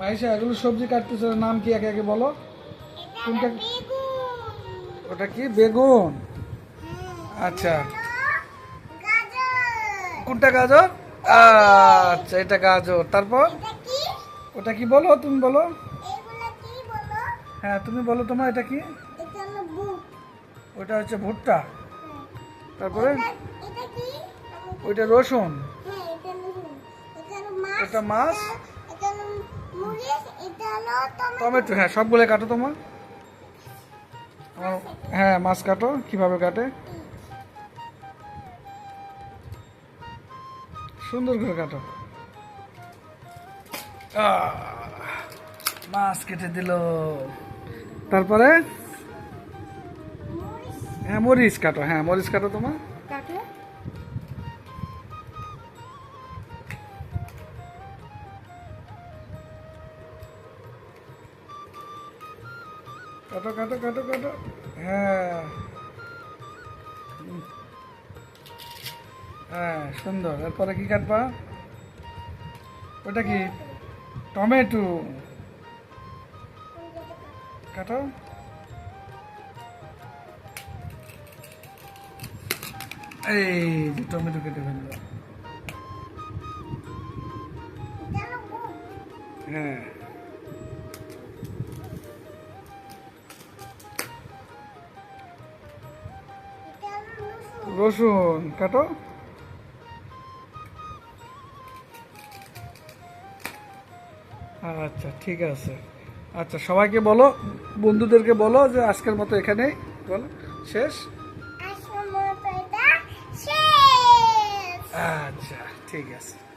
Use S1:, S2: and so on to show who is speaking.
S1: মাইশা এগুলো সবজি কাটতেছে নাম কি একে একে বলো? কোনটা? ওটা কি? বেগুন। আচ্ছা। কোনটা গাজর? আচ্ছা এটা গাজর। তারপর? ওটা কি বলো তুমি বলো। হ্যাঁ তুমি বলো তোমার এটা কি? ওটা হচ্ছে ভুট্টা। তারপরে? ওইটা রসুন। এটা মাছ? টমেটো। হ্যাঁ সবগুলো কাটো তোমার? হ্যাঁ মাছ কাটো কীভাবে কাটে? সুন্দর করে কাটো। মাছ কেটে দিল। তারপরে? হ্যাঁ মরিচ কাটো হ্যাঁ মরিচ কাটো তোমার। কাটো কাটো কাটো কাটো। হ্যাঁ। হ্যাঁ সুন্দর। এরপরে কি কাটবা? ওটা কি? টমেটো। কাটো। এই টমেটো কেটে ফেলল। হ্যাঁ। রসুন কাটো। আচ্ছা ঠিক আছে। আচ্ছা সবাইকে বলো বন্ধুদেরকে বলো যে আজকের মতো এখানেই বলো শেষ?
S2: শেষ।
S1: আচ্ছা ঠিক আছে।